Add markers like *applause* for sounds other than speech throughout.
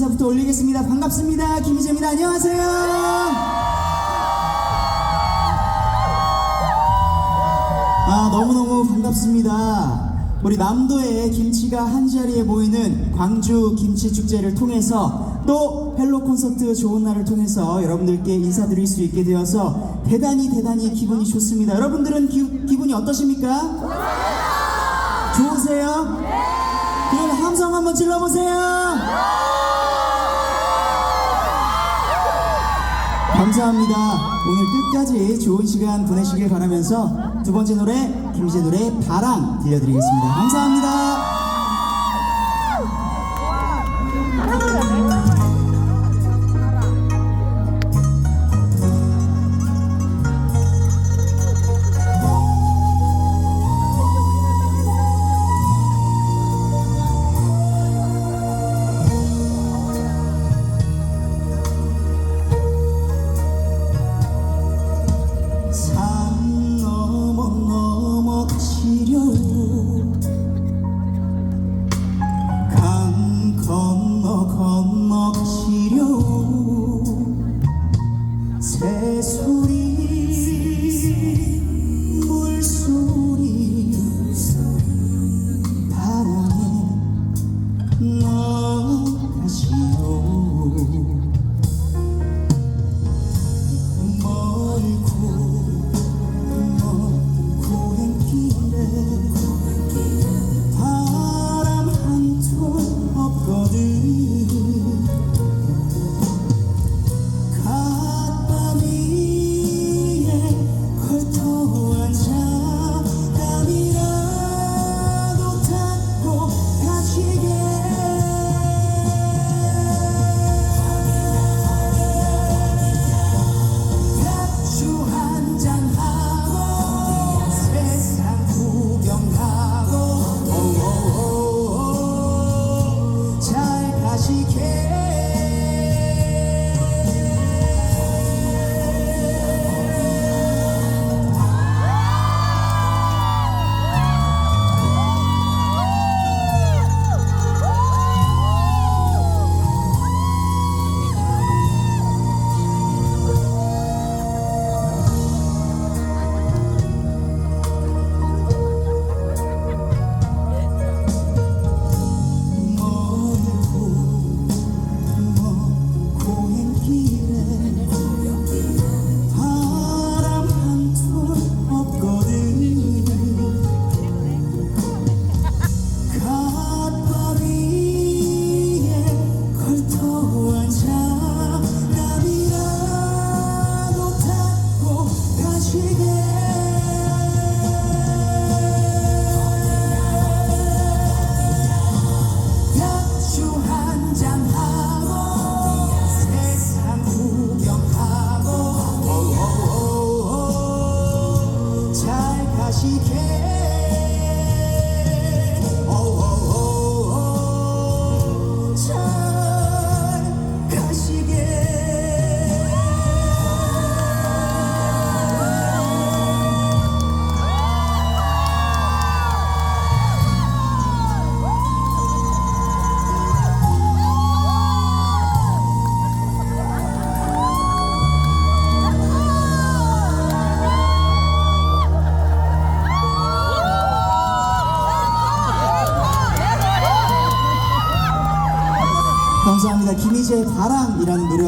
인사부터 올리겠습니다. 반갑습니다. 김희재입니다. 안녕하세요. 아 너무너무 반갑습니다. 우리 남도의 김치가 한 자리에 모이는 광주 김치 축제를 통해서 또 헬로 콘서트 좋은 날을 통해서 여러분들께 인사드릴 수 있게 되어서 대단히 대단히 기분이 좋습니다. 여러분들은 기, 기분이 어떠십니까? 좋으세요? 그럼 함성 한번 질러보세요. 감사합니다. 오늘 끝까지 좋은 시간 보내시길 바라면서 두 번째 노래 김희재 노래 바람 들려드리겠습니다. 감사합니다.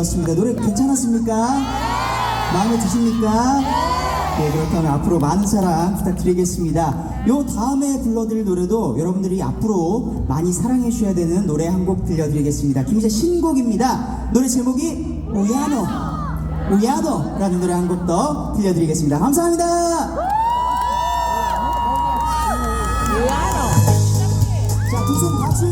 노래였습니다. 노래 괜찮았습니까? 마음에 드십니까? 네, 그렇다면 앞으로 많은 사랑 부탁드리겠습니다. 요 다음에 불러드릴 노래도 여러분들이 앞으로 많이 사랑해 주셔야 되는 노래 한 곡 들려드리겠습니다. 김희재 신곡입니다. 노래 제목이 우야노, 우야노라는 노래 한 곡 더 들려드리겠습니다. 감사합니다. 자, 두손 박수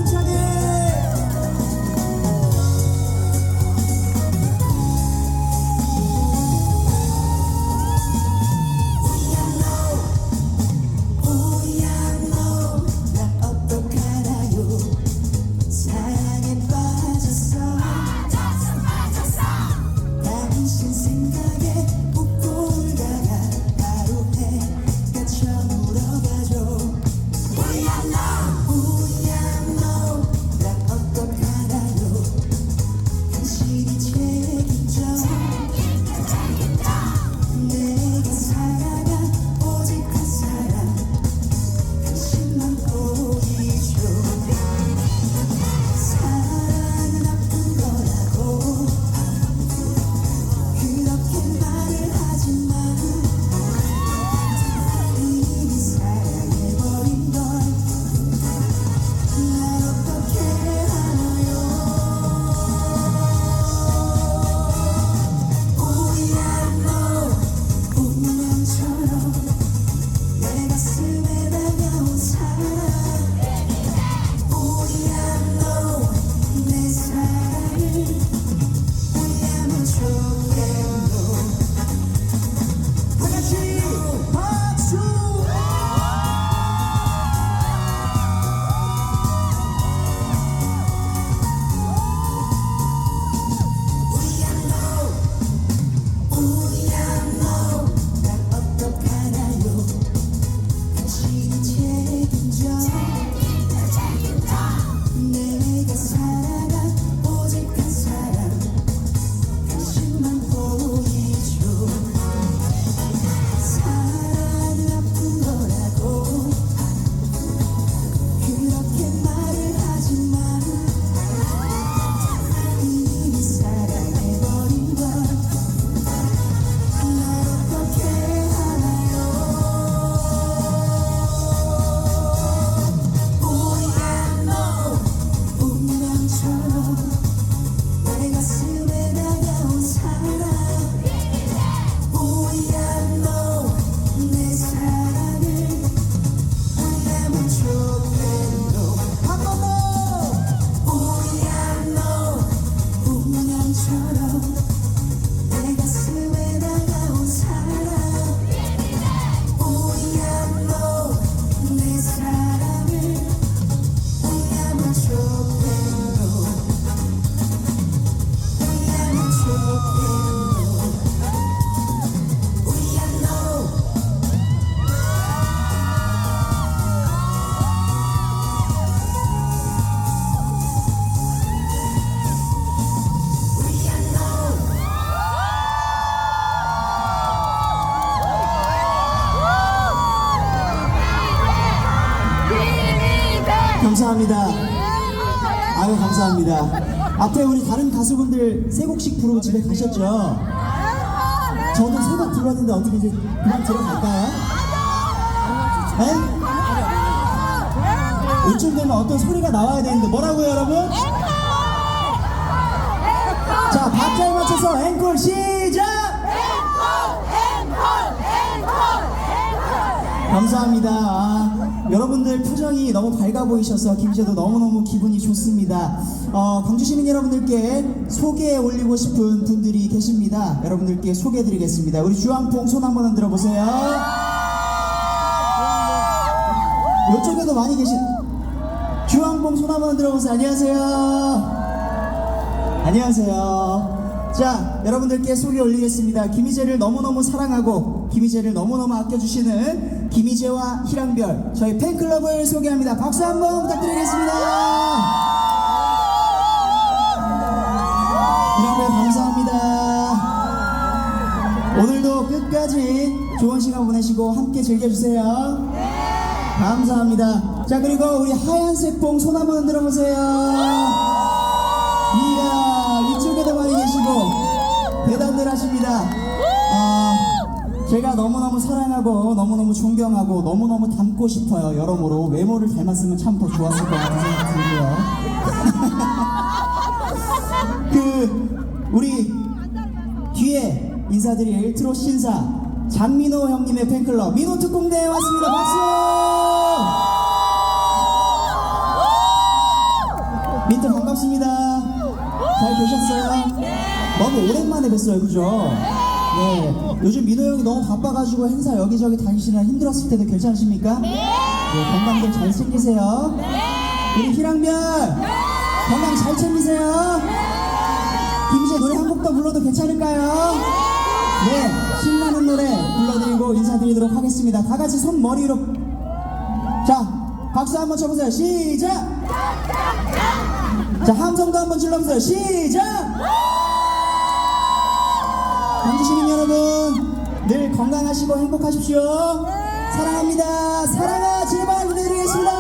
가수분들 세 곡씩 부르고 집에 가셨죠? 저도 세 곡 불렀는데 어떻게 이제 그만 들어갈까요? 네? 이쯤 되면 어떤 소리가 나와야 되는데 뭐라고요 여러분? 자 박자에 맞춰서 앵콜 시작! 감사합니다. 아, 여러분들 표정이 너무 밝아 보이셔서 김씨도 너무너무 기분이 좋습니다. 어, 광주 시민 여러분들께 소개해 올리고 싶은 분들이 계십니다. 여러분들께 소개해 드리겠습니다. 우리 주황풍 손 한번 흔들어 보세요. 이쪽에도 많이 계신 주황봉 손 한번 들어 보세요. 안녕하세요. 안녕하세요. 자, 여러분들께 소개 올리겠습니다. 김희재를 너무너무 사랑하고 김희재를 너무너무 아껴주시는 김희재와 희랑별 저희 팬클럽을 소개합니다. 박수 한번 부탁드리겠습니다. 희랑별 감사합니다. 오늘도 끝까지 좋은 시간 보내시고 함께 즐겨주세요. 감사합니다. 자 그리고 우리 하얀색 봉 손 한번 흔들어 보세요. 이야 이쪽에도 많이 계시고 대단들 하십니다. 아, 제가 너무너무 사랑하고 너무너무 존경하고 너무너무 닮고 싶어요. 여러모로 외모를 닮았으면 참 더 좋았을 것 같은 생각이 들고요. *laughs* 그 우리 뒤에 인사드릴 트롯 신사 장민호 형님의 팬클럽 민호 특공대에 왔습니다. 박수! 민트 반갑습니다. 잘 계셨어요? 너무 오랜만에 뵀어요, 그죠? 네. 요즘 민호 형이 너무 바빠가지고 행사 여기저기 다니시느라 힘들었을 때도 괜찮으십니까? 네. 건강들 잘 챙기세요. 우리 희랑별 건강 잘 챙기세요. 김희재 노래 한 곡 더 불러도 괜찮을까요? 네, 신나는 노래 불러드리고 인사드리도록 하겠습니다. 다 같이 손 머리 위로. 자, 박수 한번 쳐보세요. 시작! 자, 함성도 한번 질러보세요. 시작! 광주 시민 여러분, 늘 건강하시고 행복하십시오. 사랑합니다. 사랑아, 제발 부탁드리겠습니다.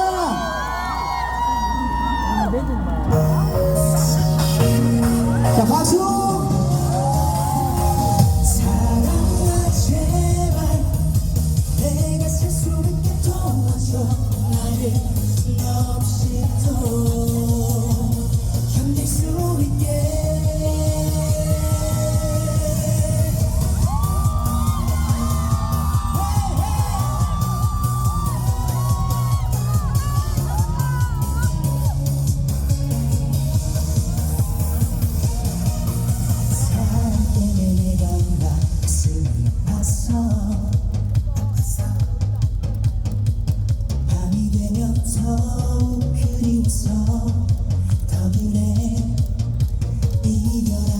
y.